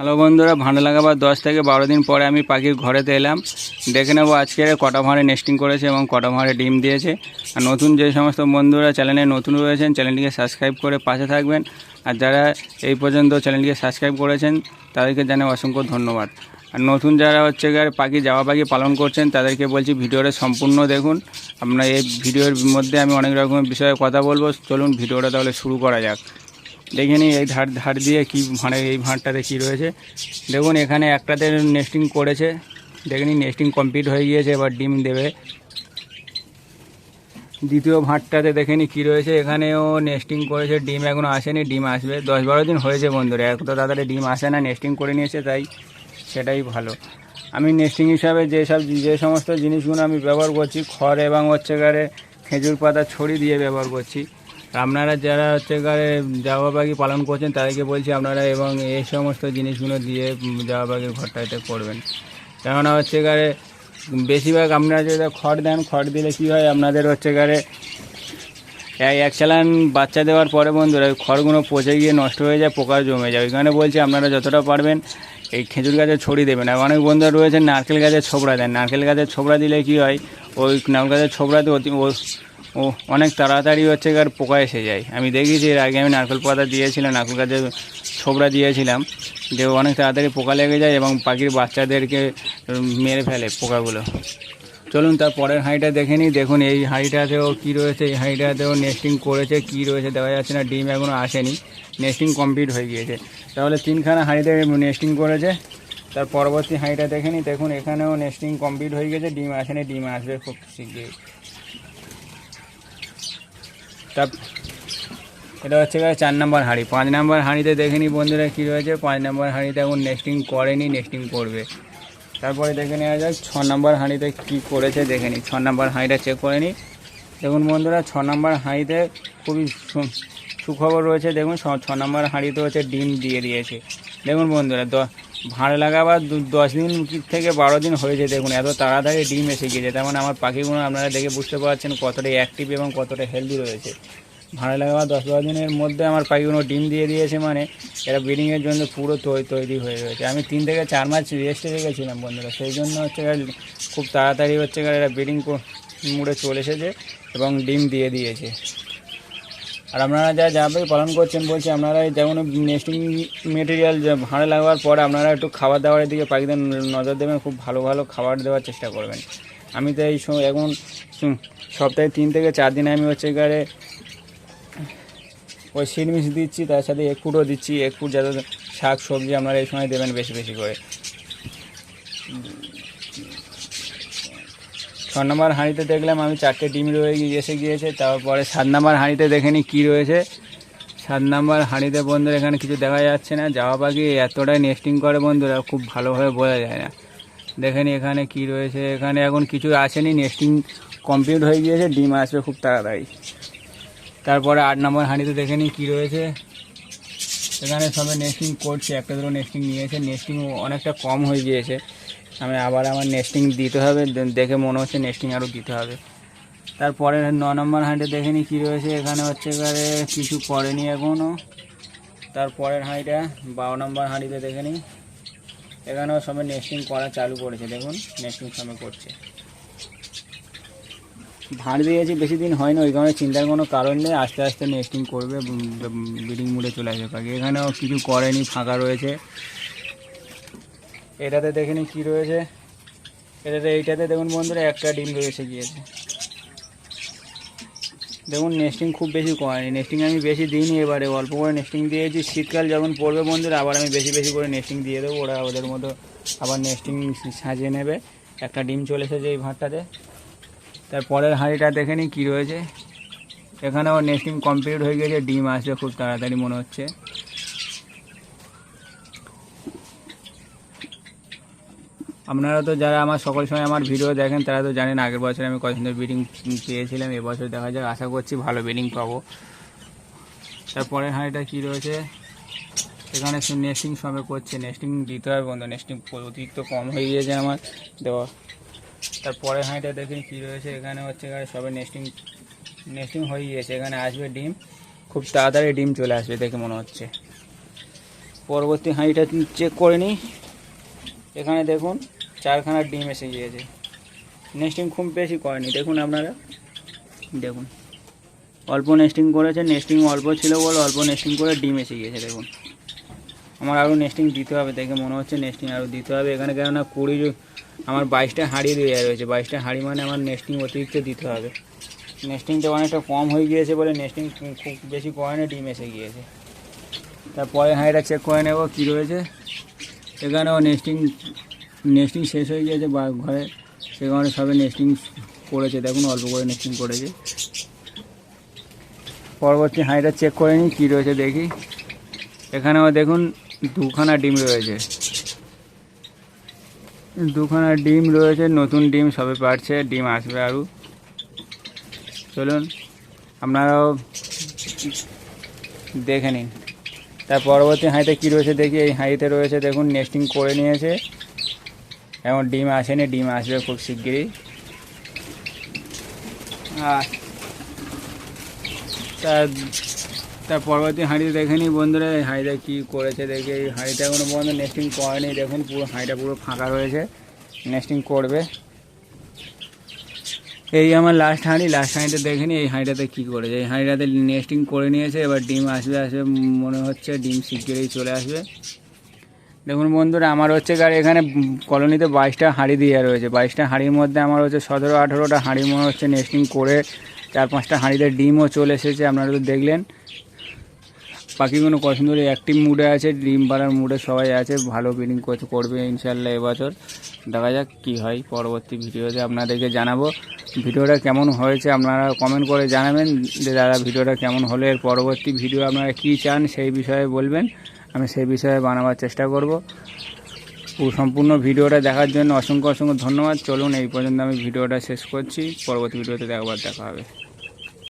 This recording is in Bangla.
হ্যালো বন্ধুরা ভাঁড় লাগাবার দশ থেকে বারো দিন পরে আমি পাখির ঘরেতে এলাম। দেখে নেব আজকে কটা ভাঁড়ে নেস্টিং করেছে এবং কটা ভাঁড়ে ডিম দিয়েছে। আর নতুন যে সমস্ত বন্ধুরা চ্যানেলে নতুন রয়েছেন চ্যানেলটিকে সাবস্ক্রাইব করে পাশে থাকবেন। আর যারা এই পর্যন্ত চ্যানেলটিকে সাবস্ক্রাইব করেছেন, তাদেরকে জানাই অসংখ্য ধন্যবাদ। আর নতুন যারা হচ্ছে গিয়ে পাখি যাওয়া পাখি পালন করছেন, তাদেরকে বলছি ভিডিওটা সম্পূর্ণ দেখুন। আপনার এই ভিডিওর মধ্যে আমি অনেক রকমের বিষয়ে কথা বলব। চলুন ভিডিওটা তাহলে শুরু করা যাক। দেখে নিই এই ধার ধার দিয়ে কী ভাঁড়ে, এই ভাঁড়টাতে কী রয়েছে। দেখুন, এখানে একটাতে নেস্টিং করেছে। দেখে নিই নেস্টিং কমপ্লিট হয়ে গিয়েছে, এবার ডিম দেবে। দ্বিতীয় ভাঁড়টাতে দেখে নিই কী রয়েছে। এখানেও নেস্টিং করেছে, ডিম এখনও আসেনি, ডিম আসবে। দশ বারো দিন হয়েছে বন্ধুরা, এত তাড়াতাড়ি ডিম আসে না নেস্টিং করে নিয়েছে, তাই সেটাই ভালো। আমি নেস্টিং হিসাবে যেসব যে সমস্ত জিনিসগুলো আমি ব্যবহার করছি, খড় এবং হচ্ছে গাড়ে খেজুর পাতা ছড়ি দিয়ে ব্যবহার করছি আপনারা যারা হচ্ছে পাখি পালন করছেন, তাদেরকে বলছি আপনারা এবং এই সমস্ত জিনিসগুলো দিয়ে পাখির ঘরটাতে করবেন। কেননা হচ্ছে গাড়ে বেশিরভাগ আপনারা যদি খড় দেন, খড় দিলে কী হয়, আপনাদের হচ্ছে গাড়ে এক চালান বাচ্চা দেওয়ার পরে বন্ধুরা খড়গুলো পচে গিয়ে নষ্ট হয়ে যায় পোকা জমে যায়। ওই কারণে বলছি আপনারা যতটা পারবেন এই খেজুর গাছের ছড়িয়ে দেবেন। আর অনেক বন্ধুরা রয়েছে নারকেল গাছের ছোবড়া দেন। নারকেল গাছের ছোবড়া দিলে কি হয়, ওই নারকেল গাছের ছোবড়াতে অতি ও, অনেক তাড়াতাড়ি হচ্ছে আর পোকা এসে যায়। আমি দেখেছি এর আগে আমি নারকেল পাতা দিয়েছিলাম, নারকেল গাছের ছোবড়া দিয়েছিলাম, যে অনেক তাড়াতাড়ি পোকা লেগে যায় এবং পাখির বাচ্চাদেরকে মেরে ফেলে পোকাগুলো। চলুন তার পরের হাঁড়িটা দেখে নিই। দেখুন, এই হাঁড়িটাতেও কী রয়েছে? এই হাঁড়িটাতেও নেস্টিং করেছে, কী রয়েছে দেখা যাচ্ছে না, ডিম এখনও আসেনি। নেস্টিং কমপ্লিট হয়ে গিয়েছে। তাহলে তিনখানা হাঁড়িতে নেস্টিং করেছে। তার পরবর্তী হাঁড়িটা দেখে নিই। দেখুন, এখানেও নেস্টিং কমপ্লিট হয়ে গেছে। ডিম আসেনি, ডিম আসবে খুব শীঘ্রই। তা এটা হচ্ছে চার নম্বর হাঁড়ি। পাঁচ নম্বর হাঁড়িতে দেখে নিই বন্ধুরা কী রয়েছে? পাঁচ নম্বর হাঁড়িতে এখন নেক্সটিং করেনি নেক্সটিং করবে। তারপরে দেখে নেওয়া যাক ছ নম্বর হাঁড়িতে কী করেছে, দেখে নিই ছ নম্বর হাঁড়িটা চেক করে নিই দেখুন বন্ধুরা, ছ নম্বর হাঁড়িতে খুবই সুখবর রয়েছে। দেখুন ছ- নম্বর হাঁড়িতে হচ্ছে ডিম দিয়ে দিয়েছে। দেখুন বন্ধুরা, দ ভাঁড় লাগাবার দশ দিন থেকে বারো দিন হয়েছে দেখুন, এত তাড়াতাড়ি ডিম এসে গিয়েছে। তেমন আমার পাখিগুলো আপনারা দেখে বুঝতে পারছেন কতটা অ্যাক্টিভ এবং কতটা হেলদি রয়েছে। ভাঁড় লাগাবার দশ বারো দিনের মধ্যে আমার পাখিগুলো ডিম দিয়ে দিয়েছে মানে এরা ব্রিডিংয়ের জন্য পুরো তৈরি হয়ে রয়েছে। আমি তিন থেকে চার মাস রেস্টে রেখেছিলাম বন্ধুরা। সেই জন্য হচ্ছে খুব তাড়াতাড়ি হচ্ছে এরা ব্রিডিং মুড়ে চলে এসেছে এবং ডিম দিয়ে দিয়েছে। আর আপনারা যা যাবে পালন করছেন বলছি, আপনারা যেমন নেস্টিং মেটেরিয়াল ভাঁড়ে লাগাবার পরে আপনারা একটু খাবার দাবারের দিকে পাখিদের নজর দেবেন, খুব ভালো ভালো খাবার দেওয়ার চেষ্টা করবেন। আমি তো এই সময় এখন সপ্তাহে তিন থেকে চার দিনে আমি হচ্ছে এবারে ওই মিক্স দিচ্ছি, তার সাথে এক ফুটও দিচ্ছি, এক ফুট যাতে শাক সবজি আপনারা এই সময় দেবেন বেশি বেশি করে। ছ নম্বর হাঁড়িতে দেখলাম আমি চারটে ডিম রয়ে এসে গিয়েছে, তারপরে সাত নম্বর হাঁড়িতে দেখে নিই কী রয়েছে। সাত নম্বর হাঁড়িতে বন্ধুরা এখানে কিছু দেখা যাচ্ছে না, যাওয়া পাখি এতটাই নেস্টিং করে বন্ধুরা, খুব ভালোভাবে বোঝা যায় না। দেখে নিই এখানে কী রয়েছে, এখানে এখন কিছু আসেনি নেস্টিং কমপ্লিট হয়ে গিয়েছে, ডিম আসবে খুব তাড়াতাড়ি। তারপরে আট নম্বর হাঁড়িতে দেখে নিই কী রয়েছে। এখানে সবে নেস্টিং করছে, একটা দুটো নেস্টিং নিয়েছে নেস্টিং অনেকটা কম হয়ে গিয়েছে। আমি আবার আমার নেস্টিং দিতে হবে দেখে মনে হচ্ছে নেস্টিং আরও দিতে হবে। তারপরে ন নম্বর হাঁড়িতে দেখে নিই কী রয়েছে, এখানে হচ্ছে এবারে কিছু করেনি এখনও তারপরের হাঁড়িটা বারো নম্বর হাঁড়িতে দেখে নিই এখানেও সবে নেস্টিং করা চালু করেছে, দেখুন নেস্টিং সবে করছে। ভাঁড় দিয়েছি বেশি দিন হয় না ওই কারণে চিন্তার কোনো কারণ নেই, আস্তে আস্তে নেস্টিং করবে বিডিং মুড়ে চলে আসবে। পাখি এখানেও কিছু করেনি, ফাঁকা রয়েছে। এটাতে দেখে নি কী রয়েছে। এটাতে এইটাতে দেখুন বন্ধুরা, একটা ডিম রয়েছে গিয়েছে। দেখুন নেস্টিং খুব বেশি করেনি নেস্টিং আমি বেশি দিইনি এবারে, অল্প করে নেস্টিং দিয়েছি। শীতকাল যখন পড়বে বন্ধুরা, আবার আমি বেশি বেশি করে নেস্টিং দিয়ে দেবো। ওরা ওদের মতো আবার নেস্টিং সাজিয়ে নেবে। একটা ডিম চলে এসেছে এই ভাঁড়টাতে তারপরের হাঁড়িটা দেখে নিই কী রয়েছে। এখানেও নেস্টিং কমপ্লিট হয়ে গেছে। ডিম আসবে খুব তাড়াতাড়ি মনে হচ্ছে। আপনারা তো যারা আমার সকল সময় আমার ভিডিও দেখেন, তারা তো জানেন আগের বছর আমি কত সুন্দর বিডিং পেয়েছিলাম, এবছর দেখা যাক, আশা করছি ভালো বিডিং পাবো। তারপরের হাঁড়িটা কী রয়েছে? এখানে নেস্টিং সবে করছে নেস্টিং দিতে হবে বন্ধু নেস্টিং অতিরিক্ত কম হয়ে গিয়েছে আমার দেওয়া। তারপরে হাঁড়িটা দেখুন কী রয়েছে, এখানে হচ্ছে এখানে সবে নেস্টিং নেস্টিং হয়ে গিয়েছে, এখানে আসবে ডিম। খুব তাড়াতাড়ি ডিম চলে আসবে দেখে মনে হচ্ছে। পরবর্তী হাঁড়িটা চেক করে নিই। এখানে দেখুন চারখানা ডিম এসে গিয়েছে। নেস্টিং খুব বেশি করেনি, দেখুন আপনারা। দেখুন। অল্প নেস্টিং করেছে, নেস্টিং অল্প ছিল বলে অল্প নেস্টিং করে ডিম এসে গিয়েছে, দেখুন। আমার আরও নেস্টিং দিতে হবে, দেখে মনে হচ্ছে নেস্টিং আরও দিতে হবে। এখানে কেননা কুড়ি আমার বাইশটা হাঁড়ি দিয়ে রয়েছে, বাইশটা হাঁড়ি মানে আমার নেস্টিং অতিরিক্ত দিতে হবে। নেস্টিংটা অনেকটা কম হয়ে গিয়েছে বলে নেস্টিং খুব বেশি করে না ডিম এসে গিয়েছে। তারপরে হাঁড়িটা চেক করে নেব, কী রয়েছে। এখানেও নেস্টিং নেস্টিং শেষ হয়ে গিয়েছে, বা ঘরে সে সবে নেস্টিং করেছে, দেখুন অল্প করে নেস্টিং করেছে। পরবর্তী হাঁড়িটা চেক করে নিই, কী রয়েছে দেখি। এখানেও দেখুন দুখানা ডিম রয়েছে। দুখানা ডিম রয়েছে, নতুন ডিম সবে পারছে, ডিম আসবে আরও। চলুন, আপনারাও দেখে নিন। তার পরবর্তী হাঁড়িতে কী রয়েছে দেখি, এই হাঁড়িতে রয়েছে, দেখুন নেস্টিং করে নিয়েছে। এখন ডিম আসেনি, ডিম আসবে খুব শিগগিরই। আর তার পরবর্তী হাঁড়িতে দেখে নিই বন্ধুরা, এই হাঁড়িটা কী করেছে দেখে, এই হাঁড়িটা এখনও পর্যন্ত নেস্টিং করেনি। দেখুন পুরো হাঁড়িটা পুরো ফাঁকা রয়েছে নেস্টিং করবে। এই আমার লাস্ট হাঁড়ি লাস্ট হাঁড়িতে দেখে নিই এই হাঁড়িটাতে কী করেছে? এই হাঁড়িটাতে নেস্টিং করে নিয়েছে, এবার ডিম আসবে আসবে, মনে হচ্ছে ডিম শিগগিরই চলে আসবে। দেখুন বন্ধুরা, আমার হচ্ছে গাড়ি এখানে কলোনিতে বাইশটা হাঁড়ি দিয়ে রয়েছে। বাইশটা হাঁড়ির মধ্যে আমার হচ্ছে সতেরো, আঠেরোটা হাঁড়ি মনে হচ্ছে নেস্টিং করে চার পাঁচটা হাঁড়িতে ডিমও চলে এসেছে, আপনারা তো দেখলেন। পাখিগুলো কত সুন্দর অ্যাক্টিভ মুডে আছে, ডিম পাড়ার মুডে সবাই আছে, ভালো ব্রিডিং করবে ইনশাল্লাহ এবছর। দেখা যাক কী হয়, পরবর্তী ভিডিওতে আপনাদেরকে জানাব। ভিডিওটা কেমন হয়েছে আপনারা কমেন্ট করে জানাবেন, যে দাদা ভিডিওটা কেমন হলে, এর পরবর্তী ভিডিও আপনারা কী চান সেই বিষয়ে বলবেন। আমি সেই বিষয়ে বানাবার চেষ্টা করব। সম্পূর্ণ ভিডিওটা দেখার জন্য অসংখ্য অসংখ্য ধন্যবাদ। চলুন এই পর্যন্ত আমি ভিডিওটা শেষ করছি। পরবর্তী ভিডিওতে দেখবার দেখা হবে।